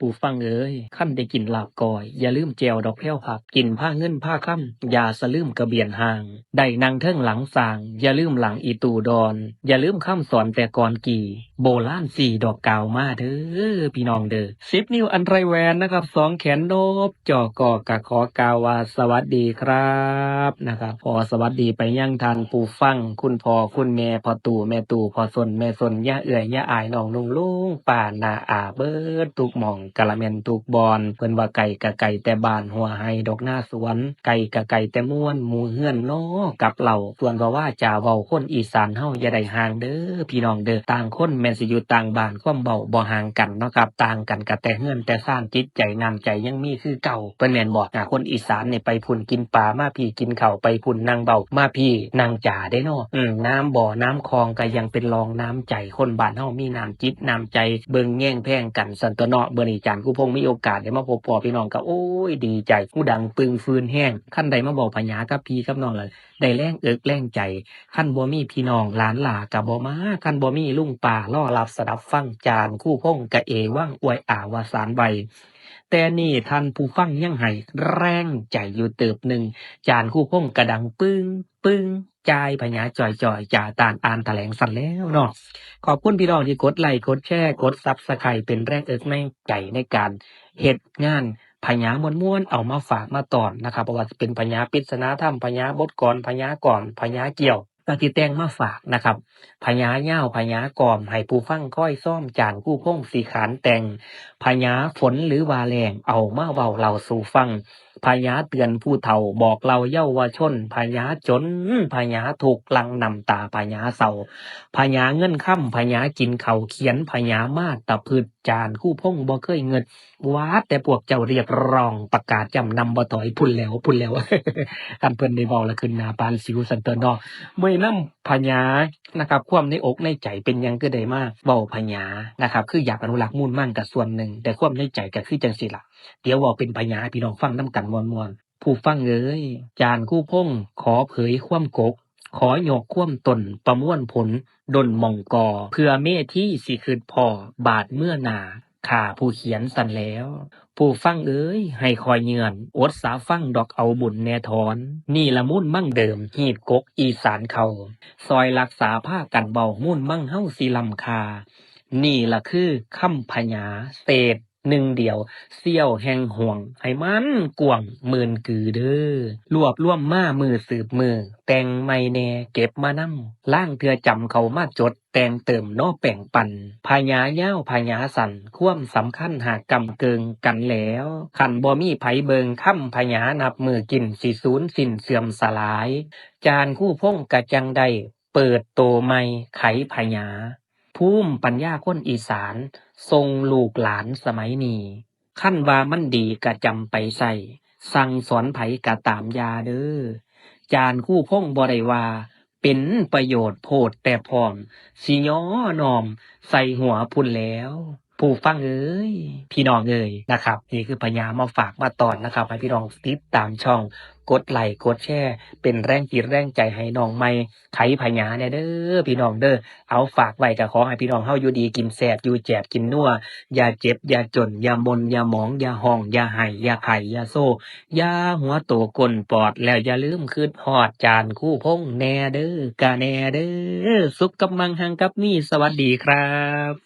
ปู่ฟังเอ้ยขั้นได้กินลาบก้อย อย่าลืมแจวดอกแพ้วผัก กินผ้าเงินผ้าค่ำอย่าสะลืมกระเบียนห่างได้นางเทิงหลังสาง อย่าลืมหลังอีตูดอน อย่าลืมคำสอนแต่ก่อนกี่ โบล้านสี่ดอกกาวมาเด้อพี่น้องเด้อสิบนิ้วอันไรแวนนะครับสองแขนโนบจอกอกะขอกาวาสวัสดีครับนะครับพอสวัสดีไปยังทันปู่ฟัง คุณพ่อคุณแม่พอตู่แม่ตู่พอสนแม่สนย่าเอื่อยย่าอายน้องลุงลุงป่านาอาเบิดทุกหมองกะละแมนทุกบอน เพิ่นว่าไก่กะไก่แต่บ้านหัวไฮดอกหน้าสวน ไก่กะไก่แต่ม่วนหมูเฮือนน้อกับเหล่าส่วนว่าว่าจ่าเว้าคนอีสานเฮาอย่าได้ห่างเด้อพี่น้องเด้อต่างคนแม่นสิอยู่ต่างบ้านความเบาบ่ห่างกันเนาะครับต่างกันกะแต่เฮือนแต่ซ่านจิตใจน้ำใจยังมีคือเก่าเพิ่นแม่นบอกอะคนอีสานเนี่ไปพุ่นกินปลามาพี่กินข้าวไปพุ่นนั่งเบามาพี่นั่งจ่าได้เนาะอืมน้ำบ่อน้ำคลองก็ยังเป็นรองน้ำใจคนบ้านเฮามีน้ำจิตน้ำใจเบิ่งแย่งแพงกันสันตเนาะเบิ่นี้จานกูพงมีโอกาสได้มาพบปอพี่น้องก็โอ้ยดีใจผู้ดังปึงฟืนแห้งขั้นใดมาบอกพญากับพี่กับน้องเลยได้แรงเอิกแรงใจขั้นบ่มีพี่น้องหลานหลากับบ่มาขั้นบ่มีลุงป่าล่อรับสดับฟังจานคู่พงกะเอว่างอวยอาวาสารใบ แต่นี่ท่านผู้ฟังยังให้แรงใจอยู่เติบหนึ่ง จานคู่พงกระดังปึ้งปึ้งจายพญาจอยจอยจ่าตานอ่านแถลงสันแล้วเนาะขอบคุณพี่น้องที่กดไลค์กดแชร์กดซับสไครต์เป็นแรงเอิกแรงใจในการเฮ็ดงานพญามวลม้วนเอามาฝากมาตอนนะครับเพราะว่าเป็นพญาปิศนาธรรมพญาบทกรพญาก่อนพญาเกี่ยว ก็ที่แต่งมาฝากนะครับพญาเง่าพญากอมให้ผู้ฟังก้อยซ่อมจานกู้พงสีขานแต่งพญาฝนหรือวาแรงเอามาเบาเราสู่ฟัง พญาเตือนผู้เฒ่าบอกเราเย้าวชนพญาจนพญาถูกลังนำตาพญาเศร้าพญาเงินค่ำพญากินเขาเขียนพญามาตะพืชจานคู่พงบ่เคยเงิดวาดแต่พวกเจ้าเรียกร้องประกาศจำนำบ่ถอยพุ่นแล้วพุ่นแล้วคันเพิ่นได้บอกแล้วขึ้นนาปานสิวสันเตอร์นอเมื่อนํพญานะครับ ความในอกในใจเป็นยังก็ได้มาเว้าพญานะครับ คืออยากอนุรักษ์มูลมั่นกับส่วนหนึ่ง แต่ความในใจก็คือจังสิละเดี๋ยวว่าเป็นพญาพี่น้องฟังน้ำกันมวนมวนๆผู้ฟังเอ้ยจานคู่พงขอเผยความกก ขอโยกความตนประมวลผลดนมองกอ เพื่อเมที่สิคืนพอบาทเมื่อนาข่าผู้เขียนสันแล้ว ผู้ฟังเอ้ย ให้คอยเยือนอดสาฟังดอกเอาบุญแนทอน นี่ละมุ่นมั่งเดิมหีดกกอีสานเขา ซอยรักษาผ้ากันเบามุ่นมั่งเฮ้าสีลำคา นี่ละคือคำพญาเศษ หนึ่งเดียวเสี้ยวแห่งห่วงให้มันกวางหมื่นกือเด้อรวบรวมมามือสืบมือ แต่งไม่แน่เก็บมานำล่างเถือจำเขามาจดแต่งเติมนอแป่งปันพญาเย้าพญาสันความสำคัญหากกำเกิงกันแล้วขันบ่มีไผเบิงค่ำพญานับมือกินสิศูนย์สินเสื่อมสลาย จานคู่พงกะจังใดเปิดโตใหม่ไขพญา ภูมิปัญญาคนอีสานทรงลูกหลานสมัยนี้ขั้นว่ามันดีกะจำไปใส่สั่งสอนไผกะตามยาเด้อจานคู่พงบริวาเป็นประโยชน์โพดแต่พร้อมสิย้อนอม ใส่หัวพุ่นแล้ว ผู้ฟังเอ้ยพี่น้องเอ้ยนะครับนี่คือพญามาฝากมาตอนนะครับ ให้พี่น้องติดตามช่องกดไลค์กดแชร์เป็นแรงจิตแรงใจให้น้องใหม่ไขพญาเนี่ยเด้อพี่น้องเด้อเอาฝากไว้ก็ขอให้พี่น้องเฮาอยู่ดีกินแซ่บอยู่แจบกินนัวอย่าเจ็บอย่าจนอย่ามนอย่าหมองอย่าห้องอย่าไห้อย่าไข่อย่าโซ่อย่าหัวโตกลปอดแล้วอย่าลืมคืดฮอดจานคู่พงแน่เด้อกะแน่เด้อสุขกับมังหังกับนี่สวัสดีครับ